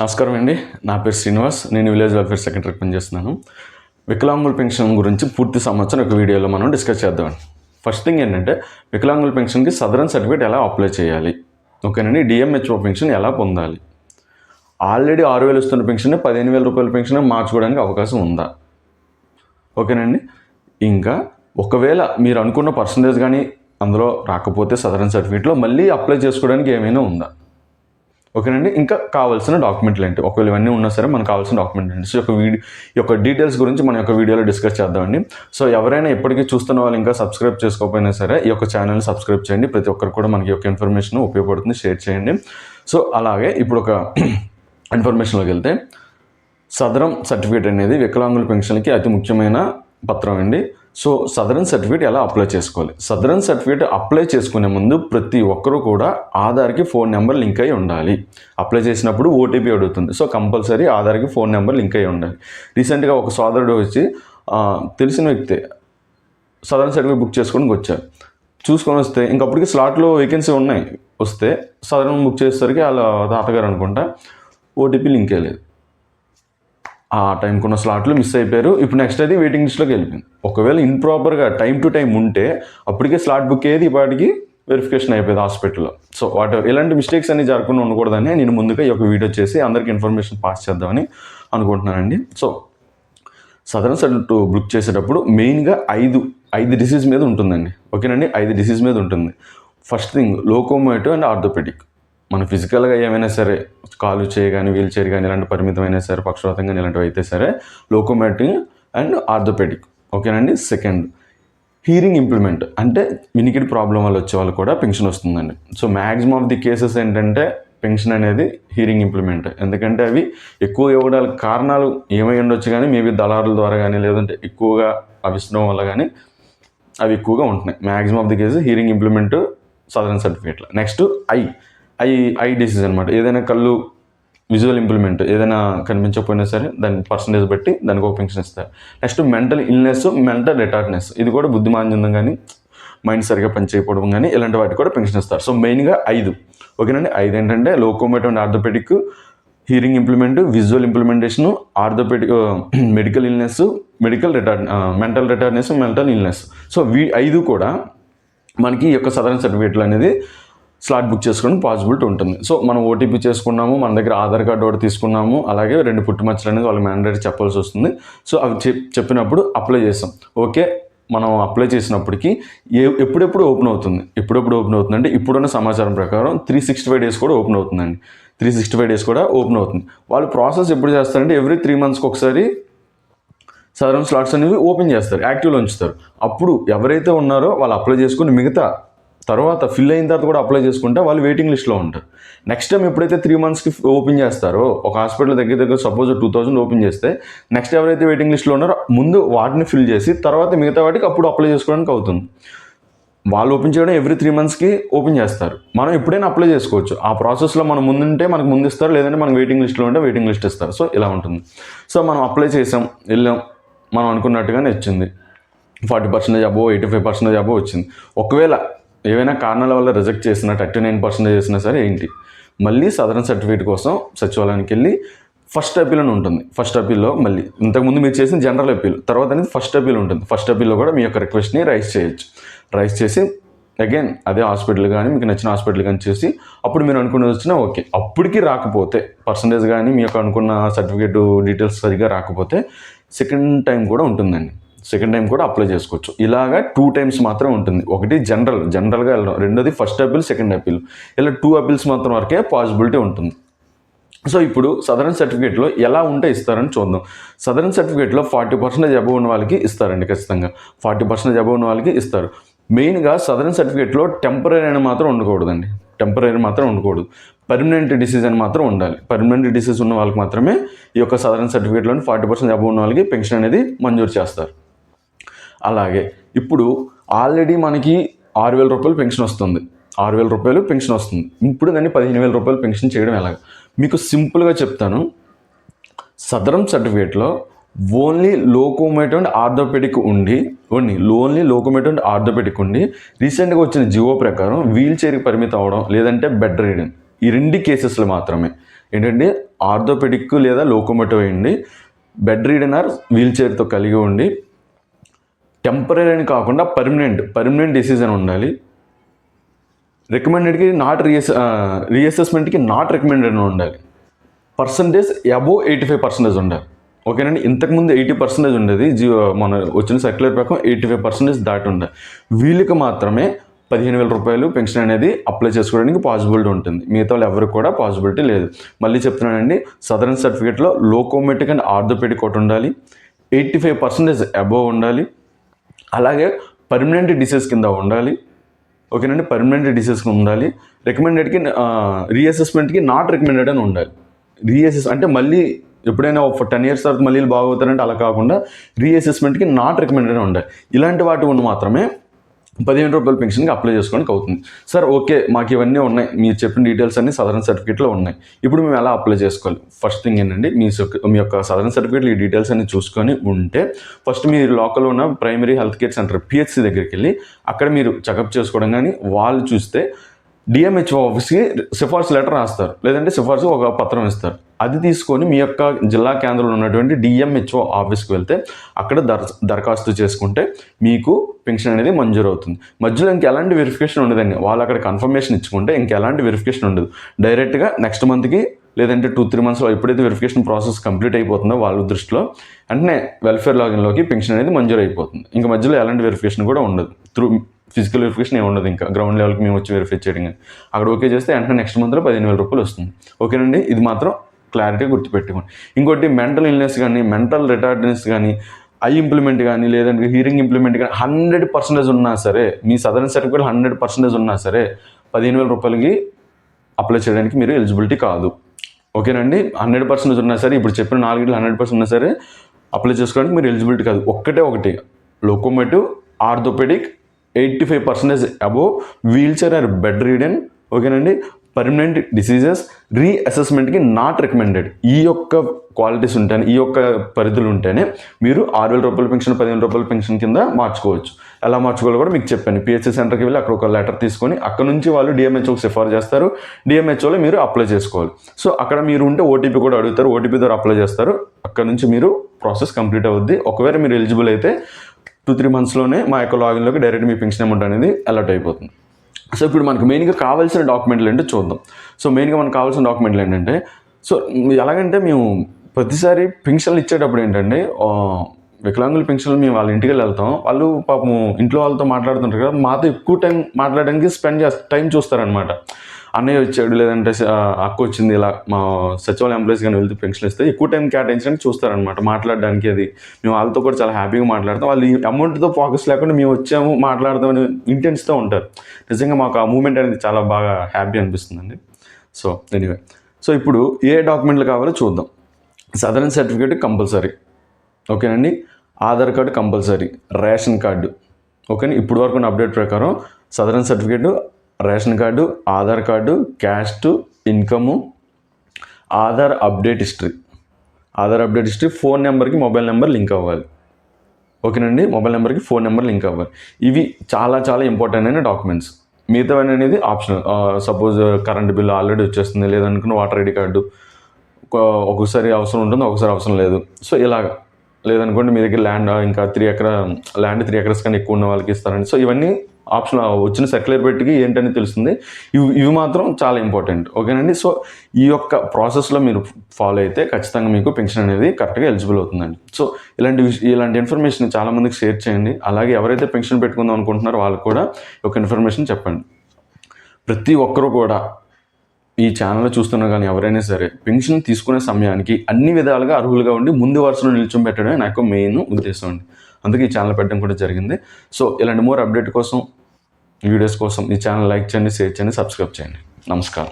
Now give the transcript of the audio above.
నమస్కారం అండి. నా పేరు శ్రీనివాస్. నేను విలేజ్ వెల్ఫేర్ సెక్రటరీ పనిచేస్తున్నాను. వికలాంగుల పెన్షన్ గురించి పూర్తి సంవత్సరం ఒక వీడియోలో మనం డిస్కస్ చేద్దామండి ఫస్ట్ థింగ్ ఏంటంటే వికలాంగుల పెన్షన్కి సదరన్ సర్టిఫికేట్ ఎలా అప్లై చేయాలి? ఓకేనండి. డిఎంహెచ్ఓ పెన్షన్ ఎలా పొందాలి? ఆల్రెడీ ఆరు వేలు ఇస్తున్న పెన్షన్ పదిహేను వేల రూపాయల పెన్షన్ మార్చుకోవడానికి అవకాశం ఉందా? ఓకేనండి. ఇంకా ఒకవేళ మీరు అనుకున్న పర్సంటేజ్ కానీ అందులో రాకపోతే సదరన్ సర్టిఫికేట్లో మళ్ళీ అప్లై చేసుకోవడానికి ఏమైనా ఉందా? ఓకేనండి? ఇంకా కావాల్సిన డాక్యుమెంట్లు ఏంటి? ఒకవేళ ఇవన్నీ ఉన్నా సరే మనకు కావాల్సిన డాక్యుమెంట్ ఏంటి? సో యొక్క వీడియో యొక్క డీటెయిల్స్ గురించి మన యొక్క వీడియోలో డిస్కస్ చేద్దామండి. సో ఎవరైనా ఇప్పటికీ చూస్తున్న వాళ్ళు ఇంకా సబ్స్క్రైబ్ చేసుకోకపోయినా సరే ఈ యొక్క ఛానల్ సబ్స్క్రైబ్ చేయండి. ప్రతి ఒక్కరు కూడా మనకి యొక్క ఇన్ఫర్మేషన్ ఉపయోగపడుతుంది. షేర్ చేయండి. సో అలాగే ఇప్పుడు ఒక ఇన్ఫర్మేషన్లోకి వెళ్తే సదరం సర్టిఫికేట్ అనేది వికలాంగుల పెన్షన్కి అతి ముఖ్యమైన పత్రం అండి. సో సదరన్ సర్టిఫికేట్ ఎలా అప్లై చేసుకోవాలి? సదరన్ సర్టిఫికేట్ అప్లై చేసుకునే ముందు ప్రతి ఒక్కరూ కూడా ఆధార్కి ఫోన్ నెంబర్ లింక్ అయి ఉండాలి. అప్లై చేసినప్పుడు ఓటీపీ అడుగుతుంది. సో కంపల్సరీ ఆధార్కి ఫోన్ నెంబర్ లింక్ అయి ఉండాలి. రీసెంట్గా ఒక సోదరుడు వచ్చి తెలిసిన వ్యక్తి సదరన్ సర్టిఫికేట్ బుక్ చేసుకోవడానికి వచ్చారు. చూసుకొని వస్తే ఇంకప్పటికి స్లాట్లో వేకెన్సీ ఉన్నాయి. వస్తే సదరన్ బుక్ చేసేసరికి వాళ్ళ తాతగారు అనుకుంటా ఓటీపీ లింక్ అయ్యలేదు. ఆ టైంకి ఉన్న స్లాట్లు మిస్ అయిపోయారు. ఇప్పుడు నెక్స్ట్ అది వెయిటింగ్ లిస్ట్లోకి వెళ్ళిపోయింది. ఒకవేళ ఇంప్రాపర్గా టైం టు టైం ఉంటే అప్పటికే స్లాట్ బుక్ అయ్యేది ఇప్పటికి వెరిఫికేషన్ అయిపోయింది హాస్పిటల్లో సో వాట్ ఇలాంటి మిస్టేక్స్ అన్ని జరగకుండా ఉండకూడదని నేను ముందుగా ఈ యొక్క వీడియో చేసి అందరికీ ఇన్ఫర్మేషన్ పాస్ చేద్దామని అనుకుంటున్నానండి. సో సదరన్ సెట్ బుక్ చేసేటప్పుడు మెయిన్గా ఐదు ఐదు డిసీజ్ మీద ఉంటుందండి. ఓకేనండి ఐదు డిసీజ్ మీద ఉంటుంది. First thing locomotive and orthopaedic మన ఫిజికల్గా ఏమైనా సరే కాలు చేయి కానీ వీల్ చైర్ కానీ ఇలాంటి పరిమితమైనా సరే పక్షవాతం కానీ ఇలాంటివి అయితే సరే లోకోమోటివ్ అండ్ ఆర్థోపెడిక్ ఓకేనండి సెకండ్ హీరింగ్ ఇంప్లిమెంట్ అంటే వినికిడి ప్రాబ్లం వల్ల వచ్చే వాళ్ళు కూడా పెన్షన్ వస్తుందండి. So maximum of the cases ఏంటంటే పెన్షన్ అనేది హీరింగ్ ఇంప్లిమెంట్ ఎందుకంటే అవి ఎక్కువ ఇవ్వడానికి కారణాలు ఏమై ఉండొచ్చు కానీ మేబీ దళారుల ద్వారా కానీ లేదంటే ఎక్కువగా అవిస్తడం వల్ల కానీ అవి ఎక్కువగా ఉంటున్నాయి. Maximum of the cases hearing implement SADAREM సర్టిఫికేట్లో next eye eye eye disease అనమాట ఏదైనా కళ్ళు విజువల్ ఇంప్లిమెంట్ ఏదైనా కనిపించకపోయినా సరే దాని పర్సంటేజ్ బట్టి దానికి ఒక పెన్షన్ ఇస్తారు. Next mental illness mental retardness ఇది కూడా బుద్ధిమాంద్యం కానీ మైండ్ సరిగా పనిచేయకపోవడం కానీ ఇలాంటి వాటికి కూడా పెన్షన్ ఇస్తారు. సో మెయిన్గా ఐదు. ఓకేనండి ఐదు ఏంటంటే locomotor and orthopaedic hearing implement visual implementation orthopaedic medical illness medical retard mental retardness mental illness so we ఐదు కూడా మనకి ఈ యొక్క సదరన్ సర్టిఫికేట్లు అనేది స్లాట్ బుక్ చేసుకోవడం పాసిబిలిటీ ఉంటుంది. సో మనం ఓటీపీ చేసుకున్నాము మన దగ్గర ఆధార్ కార్డు ఒకటి తీసుకున్నాము అలాగే రెండు పుట్టుమచ్చలు అనేది వాళ్ళు మ్యాండేట్ చెప్పాల్సి వస్తుంది. సో అవి చెప్ చెప్పినప్పుడు అప్లై చేస్తాం. ఓకే మనం అప్లై చేసినప్పటికీ ఏ ఎప్పుడెప్పుడు ఓపెన్ అవుతుంది? ఎప్పుడెప్పుడు ఓపెన్ అవుతుంది అంటే ఇప్పుడున్న సమాచారం ప్రకారం త్రీ సిక్స్టీ ఫైవ్ డేస్ కూడా ఓపెన్ అవుతుందండి. త్రీ సిక్స్టీ ఫైవ్ డేస్ కూడా ఓపెన్ అవుతుంది. వాళ్ళు ప్రాసెస్ ఎప్పుడు చేస్తారంటే ఎవ్రీ త్రీ మంత్స్కి ఒకసారి సదరన్ స్లాట్స్ అనేవి ఓపెన్ చేస్తారు యాక్టివ్లో ఉంచుతారు. అప్పుడు ఎవరైతే ఉన్నారో వాళ్ళు అప్లై చేసుకుని మిగతా తర్వాత ఫిల్ అయిన తర్వాత కూడా అప్లై చేసుకుంటే వాళ్ళు వెయిటింగ్ లిస్ట్లో ఉంటారు. నెక్స్ట్ టైం ఎప్పుడైతే త్రీ మంత్స్కి ఓపెన్ చేస్తారో ఒక హాస్పిటల్ దగ్గర దగ్గర సపోజ్ టూ థౌసండ్ ఓపెన్ చేస్తే నెక్స్ట్ ఎవరైతే వెయిటింగ్ లిస్ట్లో ఉన్నారో ముందు వాటిని ఫిల్ చేసి తర్వాత మిగతా వాటికి అప్పుడు అప్లై చేసుకోవడానికి అవుతుంది. వాళ్ళు ఓపెన్ చేయడం ఎవ్రీ త్రీ మంత్స్కి ఓపెన్ చేస్తారు. మనం ఎప్పుడైనా అప్లై చేసుకోవచ్చు. ఆ ప్రాసెస్లో మనం ముందుంటే మనకు ముందు ఇస్తారు లేదంటే మనకు వెయిటింగ్ లిస్ట్లో ఉంటే వెయిటింగ్ లిస్ట్ ఇస్తారు. సో ఇలా ఉంటుంది. సో మనం అప్లై చేసాం వెళ్ళాం మనం అనుకున్నట్టుగానే వచ్చింది. Forty percentage above eighty five percentage above వచ్చింది. ఒకవేళ ఏవైనా కారణాల వల్ల రిజెక్ట్ చేసిన థర్టీ నైన్ పర్సెంటేజ్ చేసినా సరే ఏంటి? మళ్ళీ సదరన్ సర్టిఫికేట్ కోసం సచివాలయానికి వెళ్ళి ఫస్ట్ అపీల్ అని ఉంటుంది. ఫస్ట్ అపీల్లో మళ్ళీ ఇంతకుముందు మీరు చేసిన జనరల్ అపీల్ తర్వాత అనేది ఫస్ట్ అపీల్ ఉంటుంది. ఫస్ట్ అపీల్లో కూడా మీ యొక్క రిక్వెస్ట్ని రైస్ చేయొచ్చు. రైస్ చేసి అగైన్ అదే హాస్పిటల్ కానీ మీకు నచ్చిన హాస్పిటల్ కానీ చేసి అప్పుడు మీరు అనుకున్నది వచ్చినా ఓకే. అప్పటికి రాకపోతే పర్సంటేజ్ కానీ మీ యొక్క అనుకున్న సర్టిఫికేట్ డీటెయిల్స్ సరిగా రాకపోతే సెకండ్ టైం కూడా ఉంటుందండి. సెకండ్ టైం కూడా అప్లై చేసుకోవచ్చు. ఇలాగా టూ టైమ్స్ మాత్రం ఉంటుంది. ఒకటి జనరల్ జనరల్గా వెళ్ళడం. రెండోది ఫస్ట్ అపీల్ సెకండ్ అపీల్ ఇలా టూ అపీల్స్ మాత్రం వరకే పాసిబిలిటీ ఉంటుంది. సో ఇప్పుడు సదరన్ సర్టిఫికేట్లో ఎలా ఉంటే ఇస్తారని చూద్దాం. సదరన్ సర్టిఫికేట్లో ఫార్టీ పర్సెంటేజ్ అబవ్ ఉన్న వాళ్ళకి ఇస్తారండి ఖచ్చితంగా. ఫార్టీ పర్సెంటేజ్ అబవ్ ఉన్న వాళ్ళకి ఇస్తారు. మెయిన్గా సదరన్ సర్టిఫికేట్లో టెంపరీ అని మాత్రం ఉండకూడదండి. టెంపరీ మాత్రం ఉండకూడదు. పర్మనెంట్ డిసీజ్ అని మాత్రం ఉండాలి. పర్మనెంట్ డిసీజ్ ఉన్న వాళ్ళకి మాత్రమే ఈ యొక్క సదరన్ సర్టిఫికేట్లోని ఫార్టీ పర్సెంట్ అబవ్ ఉన్న వాళ్ళకి పెన్షన్ అనేది మంజూరు చేస్తారు. అలాగే ఇప్పుడు ఆల్రెడీ మనకి ఆరు వేల రూపాయలు పెన్షన్ వస్తుంది. ఆరు వేల రూపాయలు పెన్షన్ వస్తుంది. ఇప్పుడు దాన్ని పదిహేను వేల రూపాయలు పెన్షన్ చేయడం ఎలాగ? మీకు సింపుల్గా చెప్తాను. సదరం సర్టిఫికేట్లో ఓన్లీ లోకోమేట్ అండ్ ఆర్థోపెడిక్ ఉండి only lonely locomotor and orthopaedic ఉండి రీసెంట్గా వచ్చిన జివో ప్రకారం వీల్ చైర్కి పరిమితం అవడం లేదంటే బెడ్ రీడింగ్ ఈ రెండు కేసెస్లో మాత్రమే. ఏంటంటే ఆర్థోపెడిక్ లేదా లోకోమోటివ్ అయ్యండి బెడ్ రీడనర్ వీల్ చైర్తో కలిగి ఉండి టెంపరీ అని కాకుండా పర్మనెంట్ పర్మనెంట్ డిసీజ్ అని ఉండాలి రికమెండెడ్కి నాట్ రీఎస్ రీఅసెస్మెంట్కి నాట్ రికమెండెడ్ ఉండాలి. Percentage above eighty five percentage ఉండాలి. ఓకేనండి? ఇంతకుముందు ఎయిటీ పర్సెంటేజ్ ఉండేది. జీ మన వచ్చిన సర్క్యులర్ ప్రకారం ఎయిటీ ఫైవ్ పర్సెంటేజ్ దాటి ఉండాలి. వీళ్ళకి మాత్రమే పదిహేను వేల రూపాయలు పెన్షన్ అనేది అప్లై చేసుకోవడానికి పాసిబిలిటీ ఉంటుంది. మిగతా వాళ్ళు ఎవరికి కూడా పాసిబిలిటీ లేదు. మళ్ళీ చెప్తున్నానండి సదరన్ సర్టిఫికేట్లో లోకోమెటిక్ అండ్ ఆర్థోపెడిక్ ఒకటి ఉండాలి. ఎయిటీ ఫైవ్ పర్సెంటేజ్ అబోవ్ ఉండాలి. అలాగే పర్మనెంట్ డిసీజ్ కింద ఉండాలి. ఓకేనండి పర్మనెంట్ డిసీజ్ ఉండాలి. రికమెండెడ్కి రీఅసెస్మెంట్కి నాట్ రికమెండెడ్ అని ఉండాలి. రీఅసెస్ అంటే మళ్ళీ ఎప్పుడైనా ఒక టెన్ ఇయర్స్ తర్వాత మళ్ళీ బాగవుతారంటే అలా కాకుండా రీఅసెస్మెంట్కి నాట్ రికమెండెడ్ అని ఉండాలి. ఇలాంటి వాటి ఉన్న మాత్రమే పదిహేను రూపాయల పెన్షన్కి అప్లై చేసుకోవడానికి అవుతుంది. సార్ ఓకే మాకు ఇవన్నీ ఉన్నాయి. మీరు చెప్పిన డీటెయిల్స్ అన్ని సదరన్ సర్టిఫికేట్లో ఉన్నాయి. ఇప్పుడు మేము ఎలా అప్లై చేసుకోవాలి? ఫస్ట్ థింగ్ ఏంటంటే మీ యొక్క- మీ యొక్క సదరన్ సర్టిఫికేట్లు ఈ డీటెయిల్స్ అన్ని చూసుకొని ఉంటే ఫస్ట్ మీరు లోకల్లో ఉన్న primary health care centre PHC దగ్గరికి వెళ్ళి అక్కడ మీరు చెకప్ చేసుకోవడం కానీ వాళ్ళు చూస్తే డిఎంహెచ్ఓ ఆఫీస్కి సిఫార్సు లెటర్ రాస్తారు. లేదంటే సిఫార్సు ఒక పత్రం ఇస్తారు. అది తీసుకొని మీ యొక్క జిల్లా కేంద్రంలో ఉన్నటువంటి డిఎంహెచ్ఓ ఆఫీస్కి వెళ్తే అక్కడ దర దరఖాస్తు చేసుకుంటే మీకు పెన్షన్ అనేది మంజూరు అవుతుంది. మధ్యలో ఇంక ఎలాంటి వెరిఫికేషన్ ఉండదండి. వాళ్ళు అక్కడ కన్ఫర్మేషన్ ఇచ్చుకుంటే ఇంక ఎలాంటి వెరిఫికేషన్ ఉండదు. డైరెక్ట్గా నెక్స్ట్ మంత్కి లేదంటే టూ త్రీ మంత్స్లో ఎప్పుడైతే వెరిఫికేషన్ ప్రాసెస్ కంప్లీట్ అయిపోతుందో వాళ్ళ దృష్టిలో వెంటనే వెల్ఫేర్ లాగిన్లోకి పెన్షన్ అనేది మంజూరు అయిపోతుంది. ఇంకా మధ్యలో ఎలాంటి వెరిఫికేషన్ కూడా ఉండదు. త్రూ ఫిజికల్ వెరిఫికేషన్ ఏమి ఉండదు ఇంకా. గ్రౌండ్ లెవెల్కి మేము వచ్చి వెరిఫై చేయడం కానీ అక్కడ ఓకే చేస్తే వెంటనే నెక్స్ట్ మంత్లో పదిహేను వేల రూపాయలు వస్తుంది. ఓకేనండి? ఇది మాత్రం క్లారిటీ గుర్తుపెట్టుకోండి. ఇంకోటి మెంటల్ ఇల్నెస్ కానీ మెంటల్ రిటార్డెన్స్ కానీ ఐ ఇంప్లిమెంట్ కానీ లేదంటే హీరింగ్ ఇంప్లిమెంట్ కానీ హండ్రెడ్ పర్సెంటేజ్ ఉన్నా సరే మీ సదరన్ సర్టిఫికేట్ హండ్రెడ్ పర్సెంటేజ్ ఉన్నా సరే పదిహేను వేల రూపాయలకి అప్లై చేయడానికి మీరు ఎలిజిబిలిటీ కాదు. ఓకేనండి? హండ్రెడ్ పర్సెంటేజ్ ఉన్నా సరే ఇప్పుడు చెప్పిన నాలుగిట్లో హండ్రెడ్ పర్సెంట్ ఉన్నా సరే అప్లై చేసుకోవడానికి మీరు ఎలిజిబిలిటీ కాదు. ఒక్కటే ఒకటి. Locomotive orthopaedic eighty five percentage above wheelchair or bedridden ఓకేనండి పర్మనెంట్ డిసీజెస్ రీఅసెస్మెంట్కి నాట్ రికమెండెడ్ ఈ యొక్క క్వాలిటీస్ ఉంటేనే ఈ యొక్క పరిధులు ఉంటేనే మీరు ఆరు వేల రూపాయల పెన్షన్ పదిహేను రూపాయల పెన్షన్ కింద మార్చుకోవచ్చు. ఎలా మార్చుకోవాలో కూడా మీకు చెప్పాను. పిహెచ్సి సెంటర్కి వెళ్ళి అక్కడ ఒక లెటర్ తీసుకొని అక్కడ నుంచి వాళ్ళు డిఎంహెచ్ఓకి సిఫార్ చేస్తారు. డిఎంహెచ్ఓలో మీరు అప్లై చేసుకోవాలి. సో అక్కడ మీరు ఉంటే ఓటీపీ కూడా అడుగుతారు. ఓటీపీ ద్వారా అప్లై చేస్తారు. అక్కడ నుంచి మీరు ప్రాసెస్ కంప్లీట్ అవుద్ది. ఒకవేళ మీరు ఎలిజిబుల్ అయితే టూ త్రీ మంత్స్లోనే మా యొక్క లాగిన్లోకి డైరెక్ట్ మీ పెన్షన్ అమౌంట్ అనేది అలర్ట్ అయిపోతుంది. సో ఇప్పుడు మనకు మెయిన్గా కావాల్సిన డాక్యుమెంట్లు ఏంటో చూద్దాం. సో మెయిన్గా మనకు కావాల్సిన డాక్యుమెంట్లు ఏంటంటే సో ఎలాగంటే మేము ప్రతిసారి పెన్షన్లు ఇచ్చేటప్పుడు ఏంటంటే వికలాంగుల పెన్షన్లు మేము వాళ్ళ ఇంటికి వెళ్తాం. వాళ్ళు పాపం ఇంట్లో వాళ్ళతో మాట్లాడుతుంటారు కదా మాతో ఎక్కువ టైం మాట్లాడడానికి స్పెండ్ చేస్తారు టైం చూస్తారనమాట అన్నయ్య వచ్చాడు లేదంటే అక్క వచ్చింది ఇలా మా సచివాలయ ఎంప్లాయీస్ కానీ వెళ్తే పెన్షన్ ఇస్తే ఎక్కువ టైం కేటాయించడానికి చూస్తారనమాట మాట్లాడడానికి అది. మేము వాళ్ళతో కూడా చాలా హ్యాపీగా మాట్లాడతాం. వాళ్ళు ఈ అమౌంట్తో ఫోకస్ లేకుండా మేము వచ్చాము మాట్లాడదాం అని ఇంటెన్స్తో ఉంటారు. నిజంగా మాకు ఆ మూమెంట్ అనేది చాలా బాగా హ్యాపీ అనిపిస్తుందండి. సో ఎనీవే సో ఇప్పుడు ఏ డాక్యుమెంట్లు కావాలో చూద్దాం. SADAREM certificate compulsory. ఓకేనండి? Aadhaar card compulsory. Ration card. ఓకేనా? ఇప్పుడు వరకు ఉన్న అప్డేట్ ప్రకారం SADAREM certificate ration card Aadhaar card caste income Aadhaar update history. Aadhaar update history phone నెంబర్కి మొబైల్ నెంబర్ లింక్ అవ్వాలి. ఓకేనండి? మొబైల్ నెంబర్కి ఫోన్ నెంబర్ లింక్ అవ్వాలి. ఇవి చాలా చాలా ఇంపార్టెంట్ అయిన డాక్యుమెంట్స్. మిగతావన్నీ అనేది optional. Suppose current bill already వచ్చేస్తుంది లేదనుకున్న వాటర్ ఐడి కార్డు ఒక్కొక్కసారి అవసరం ఉంటుంది ఒకసారి అవసరం లేదు. సో ఇలాగ. లేదనుకోండి మీ దగ్గర ల్యాండ్ ఇంకా త్రీ ఎకరా ల్యాండ్ త్రీ ఎకర్స్ కన్నా ఎక్కువ ఉన్న వాళ్ళకి ఇస్తారండి సో ఇవన్నీ ఆప్షన్ వచ్చిన సర్క్యులర్ పెట్టుకి ఏంటని తెలుస్తుంది. ఇవి ఇవి మాత్రం చాలా ఇంపార్టెంట్ ఓకేనండి? సో ఈ యొక్క ప్రాసెస్లో మీరు ఫాలో అయితే ఖచ్చితంగా మీకు పెన్షన్ అనేది కరెక్ట్గా ఎలిజిబుల్ అవుతుందండి. సో ఇలాంటి విషయం ఇలాంటి ఇన్ఫర్మేషన్ చాలా మందికి షేర్ చేయండి. అలాగే ఎవరైతే పెన్షన్ పెట్టుకుందాం అనుకుంటున్నారో వాళ్ళకి కూడా ఒక ఇన్ఫర్మేషన్ చెప్పండి. ప్రతి ఒక్కరూ కూడా ఈ ఛానల్ చూస్తున్నా కానీ ఎవరైనా సరే పెన్షన్ తీసుకునే సమయానికి అన్ని విధాలుగా అర్హులుగా ఉండి ముందు వరుసలో నిల్చొని పెట్టడమే నాకు మెయిన్ ఉద్దేశం అండి. అందుకే ఈ ఛానల్ పెట్టడం కూడా జరిగింది. సో ఇలాంటి మోర్ అప్డేట్ కోసం వీడియోస్ కోసం ఈ ఛానల్ లైక్ చేయండి షేర్ చేయండి సబ్స్క్రైబ్ చేయండి. నమస్కారం.